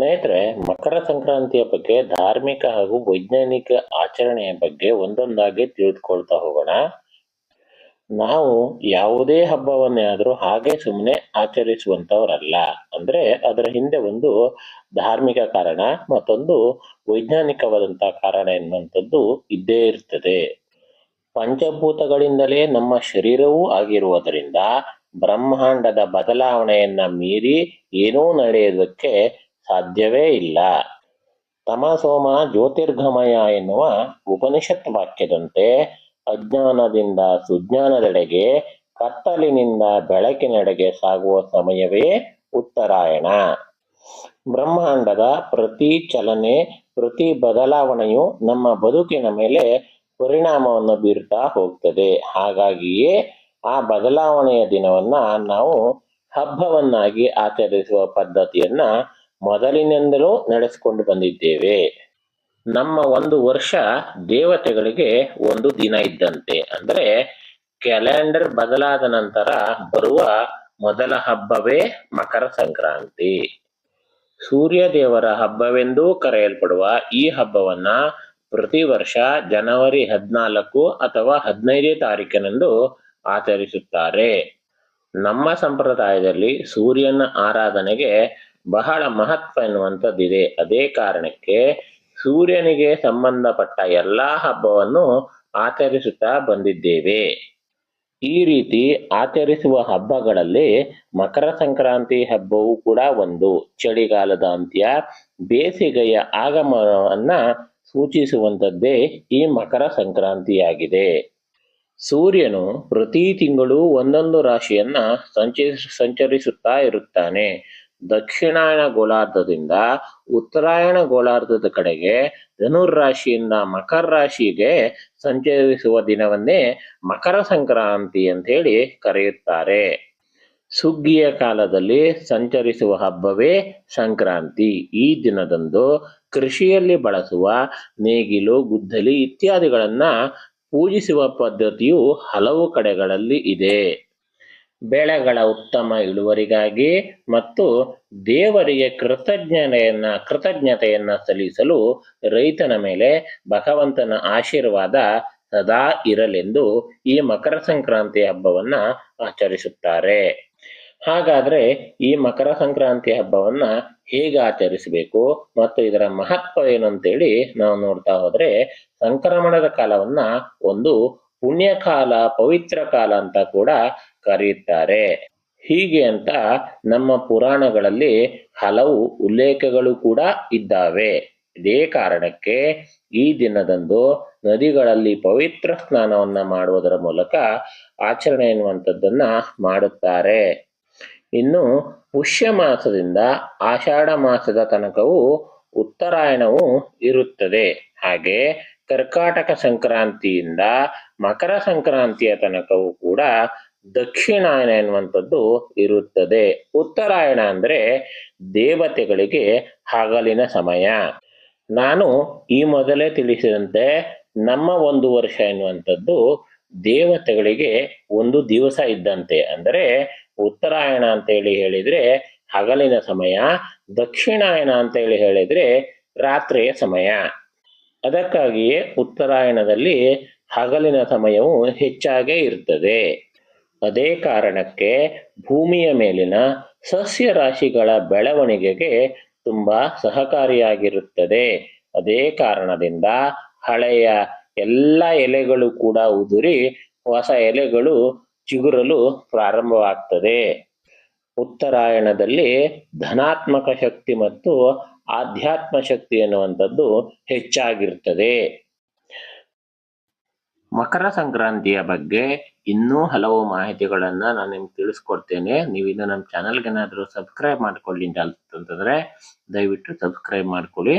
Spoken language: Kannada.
ಸ್ನೇಹಿತರೆ, ಮಕರ ಸಂಕ್ರಾಂತಿಯ ಬಗ್ಗೆ ಧಾರ್ಮಿಕ ಹಾಗೂ ವೈಜ್ಞಾನಿಕ ಆಚರಣೆಯ ಬಗ್ಗೆ ಒಂದೊಂದಾಗಿ ತಿಳಿದುಕೊಳ್ತಾ ಹೋಗೋಣ. ನಾವು ಯಾವುದೇ ಹಬ್ಬವನ್ನೇ ಆದರೂ ಹಾಗೆ ಸುಮ್ಮನೆ ಆಚರಿಸುವಂತವರಲ್ಲ ಅಂದ್ರೆ ಅದರ ಹಿಂದೆ ಒಂದು ಧಾರ್ಮಿಕ ಕಾರಣ, ಮತ್ತೊಂದು ವೈಜ್ಞಾನಿಕವಾದಂತಹ ಕಾರಣ ಎನ್ನುವಂಥದ್ದು ಇದ್ದೇ ಇರ್ತದೆ. ಪಂಚಭೂತಗಳಿಂದಲೇ ನಮ್ಮ ಶರೀರವೂ ಆಗಿರುವುದರಿಂದ ಬ್ರಹ್ಮಾಂಡದ ಬದಲಾವಣೆಯನ್ನ ಮೀರಿ ಏನೂ ನಡೆಯೋದಕ್ಕೆ ಸಾಧ್ಯವೇ ಇಲ್ಲ. ತಮಸೋಮ ಜ್ಯೋತಿರ್ಗಮಯ ಎನ್ನುವ ಉಪನಿಷತ್ ವಾಕ್ಯದಂತೆ ಅಜ್ಞಾನದಿಂದ ಸುಜ್ಞಾನದೆಡೆಗೆ, ಕತ್ತಲಿನಿಂದ ಬೆಳಕಿನೆಡೆಗೆ ಸಾಗುವ ಸಮಯವೇ ಉತ್ತರಾಯಣ. ಬ್ರಹ್ಮಾಂಡದ ಪ್ರತಿ ಚಲನೆ, ಪ್ರತಿ ಬದಲಾವಣೆಯು ನಮ್ಮ ಬದುಕಿನ ಮೇಲೆ ಪರಿಣಾಮವನ್ನು ಬೀರ್ತಾ ಹೋಗ್ತದೆ. ಹಾಗಾಗಿಯೇ ಆ ಬದಲಾವಣೆಯ ದಿನವನ್ನ ನಾವು ಹಬ್ಬವನ್ನಾಗಿ ಆಚರಿಸುವ ಪದ್ಧತಿಯನ್ನ ಮೊದಲಿನಿಂದಲೂ ನಡೆಸಿಕೊಂಡು ಬಂದಿದ್ದೇವೆ. ನಮ್ಮ ಒಂದು ವರ್ಷ ದೇವತೆಗಳಿಗೆ ಒಂದು ದಿನ ಇದ್ದಂತೆ. ಅಂದ್ರೆ ಕ್ಯಾಲೆಂಡರ್ ಬದಲಾದ ನಂತರ ಬರುವ ಮೊದಲ ಹಬ್ಬವೇ ಮಕರ ಸಂಕ್ರಾಂತಿ. ಸೂರ್ಯ ದೇವರ ಹಬ್ಬವೆಂದೂ ಕರೆಯಲ್ಪಡುವ ಈ ಹಬ್ಬವನ್ನ ಪ್ರತಿ ವರ್ಷ ಜನವರಿ ಹದಿನಾಲ್ಕು ಅಥವಾ ಹದಿನೈದನೇ ತಾರೀಕಿನಂದು ಆಚರಿಸುತ್ತಾರೆ. ನಮ್ಮ ಸಂಪ್ರದಾಯದಲ್ಲಿ ಸೂರ್ಯನ ಆರಾಧನೆಗೆ ಬಹಳ ಮಹತ್ವ ಎನ್ನುವಂಥದ್ದಿದೆ. ಅದೇ ಕಾರಣಕ್ಕೆ ಸೂರ್ಯನಿಗೆ ಸಂಬಂಧಪಟ್ಟ ಎಲ್ಲಾ ಹಬ್ಬವನ್ನು ಆಚರಿಸುತ್ತಾ ಬಂದಿದ್ದೇವೆ. ಈ ರೀತಿ ಆಚರಿಸುವ ಹಬ್ಬಗಳಲ್ಲಿ ಮಕರ ಸಂಕ್ರಾಂತಿ ಹಬ್ಬವೂ ಕೂಡ ಒಂದು. ಚಳಿಗಾಲದ ಅಂತ್ಯ, ಬೇಸಿಗೆಯ ಆಗಮನವನ್ನ ಸೂಚಿಸುವಂಥದ್ದೇ ಈ ಮಕರ ಸಂಕ್ರಾಂತಿಯಾಗಿದೆ. ಸೂರ್ಯನು ಪ್ರತಿ ತಿಂಗಳು ಒಂದೊಂದು ರಾಶಿಯನ್ನ ಸಂಚರಿಸ ಸಂಚರಿಸುತ್ತಾ ಇರುತ್ತಾನೆ. ದಕ್ಷಿಣಾಯಣ ಗೋಳಾರ್ಧದಿಂದ ಉತ್ತರಾಯಣ ಗೋಳಾರ್ಧದ ಕಡೆಗೆ ಧನುರ್ ರಾಶಿಯಿಂದ ಮಕರ ರಾಶಿಗೆ ಸಂಚರಿಸುವ ದಿನವನ್ನೇ ಮಕರ ಸಂಕ್ರಾಂತಿ ಅಂತ ಹೇಳಿ ಕರೆಯುತ್ತಾರೆ. ಸುಗ್ಗಿಯ ಕಾಲದಲ್ಲಿ ಸಂಚರಿಸುವ ಹಬ್ಬವೇ ಸಂಕ್ರಾಂತಿ. ಈ ದಿನದಂದು ಕೃಷಿಯಲ್ಲಿ ಬಳಸುವ ನೇಗಿಲು, ಗುದ್ದಲಿ ಇತ್ಯಾದಿಗಳನ್ನ ಪೂಜಿಸುವ ಪದ್ಧತಿಯು ಹಲವು ಕಡೆಗಳಲ್ಲಿ ಇದೆ. ಬೆಳೆಗಳ ಉತ್ತಮ ಇಳುವರಿಗಾಗಿ ಮತ್ತು ದೇವರಿಗೆ ಕೃತಜ್ಞತೆಯನ್ನ ಕೃತಜ್ಞತೆಯನ್ನ ಸಲ್ಲಿಸಲು ರೈತನ ಮೇಲೆ ಭಗವಂತನ ಆಶೀರ್ವಾದ ಸದಾ ಇರಲೆಂದು ಈ ಮಕರ ಸಂಕ್ರಾಂತಿ ಹಬ್ಬವನ್ನ ಆಚರಿಸುತ್ತಾರೆ. ಹಾಗಾದ್ರೆ ಈ ಮಕರ ಸಂಕ್ರಾಂತಿ ಹಬ್ಬವನ್ನ ಹೇಗೆ ಆಚರಿಸಬೇಕು ಮತ್ತು ಇದರ ಮಹತ್ವ ಏನು ಅಂತೇಳಿ ನಾವು ನೋಡ್ತಾ ಹೋದ್ರೆ ಸಂಕ್ರಮಣದ ಕಾಲವನ್ನ ಒಂದು ಪುಣ್ಯಕಾಲ, ಪವಿತ್ರ ಕಾಲ ಅಂತ ಕೂಡ ಕರೆಯುತ್ತಾರೆ. ಹೀಗೆ ಅಂತ ನಮ್ಮ ಪುರಾಣಗಳಲ್ಲಿ ಹಲವು ಉಲ್ಲೇಖಗಳು ಕೂಡ ಇದ್ದಾವೆ. ಇದೇ ಕಾರಣಕ್ಕೆ ಈ ದಿನದಂದು ನದಿಗಳಲ್ಲಿ ಪವಿತ್ರ ಸ್ನಾನವನ್ನ ಮಾಡುವುದರ ಮೂಲಕ ಆಚರಣೆ ಎನ್ನುವಂಥದ್ದನ್ನ ಮಾಡುತ್ತಾರೆ. ಇನ್ನು ಪುಷ್ಯ ಮಾಸದಿಂದ ಆಷಾಢ ಮಾಸದ ತನಕವೂ ಉತ್ತರಾಯಣವು ಇರುತ್ತದೆ. ಹಾಗೆ ಕರ್ಕಾಟಕ ಸಂಕ್ರಾಂತಿಯಿಂದ ಮಕರ ಸಂಕ್ರಾಂತಿಯ ತನಕವೂ ಕೂಡ ದಕ್ಷಿಣಾಯನ ಎನ್ನುವಂಥದ್ದು ಇರುತ್ತದೆ. ಉತ್ತರಾಯಣ ಅಂದ್ರೆ ದೇವತೆಗಳಿಗೆ ಹಗಲಿನ ಸಮಯ. ನಾನು ಈ ಮೊದಲೇ ತಿಳಿಸಿದಂತೆ ನಮ್ಮ ಒಂದು ವರ್ಷ ಎನ್ನುವಂಥದ್ದು ದೇವತೆಗಳಿಗೆ ಒಂದು ದಿವಸ ಇದ್ದಂತೆ. ಅಂದರೆ ಉತ್ತರಾಯಣ ಅಂತ ಹೇಳಿ ಹೇಳಿದ್ರೆ ಹಗಲಿನ ಸಮಯ, ದಕ್ಷಿಣಾಯನ ಅಂತ ಹೇಳಿ ಹೇಳಿದ್ರೆ ರಾತ್ರಿಯ ಸಮಯ. ಅದಕ್ಕಾಗಿಯೇ ಉತ್ತರಾಯಣದಲ್ಲಿ ಹಗಲಿನ ಸಮಯವು ಹೆಚ್ಚಾಗೇ ಇರ್ತದೆ. ಅದೇ ಕಾರಣಕ್ಕೆ ಭೂಮಿಯ ಮೇಲಿನ ಸಸ್ಯ ರಾಶಿಗಳ ಬೆಳವಣಿಗೆಗೆ ತುಂಬಾ ಸಹಕಾರಿಯಾಗಿರುತ್ತದೆ. ಅದೇ ಕಾರಣದಿಂದ ಹಳೆಯ ಎಲ್ಲ ಎಲೆಗಳು ಕೂಡ ಉದುರಿ ಹೊಸ ಎಲೆಗಳು ಚಿಗುರಲು ಪ್ರಾರಂಭವಾಗ್ತದೆ. ಉತ್ತರಾಯಣದಲ್ಲಿ ಧನಾತ್ಮಕ ಶಕ್ತಿ ಮತ್ತು ಆಧ್ಯಾತ್ಮ ಶಕ್ತಿ ಎನ್ನುವಂಥದ್ದು ಹೆಚ್ಚಾಗಿರ್ತದೆ. ಮಕರ ಸಂಕ್ರಾಂತಿಯ ಬಗ್ಗೆ ಇನ್ನೂ ಹಲವು ಮಾಹಿತಿಗಳನ್ನ ನಾನು ನಿಮ್ಗೆ ತಿಳಿಸ್ಕೊಡ್ತೇನೆ. ನೀವು ಇನ್ನು ನಮ್ಮ ಚಾನಲ್ಗೆ ಏನಾದರೂ ಸಬ್ಸ್ಕ್ರೈಬ್ ಮಾಡ್ಕೊಳ್ಳಿ ಅಂತಂತಂದ್ರೆ ದಯವಿಟ್ಟು ಸಬ್ಸ್ಕ್ರೈಬ್ ಮಾಡ್ಕೊಳ್ಳಿ.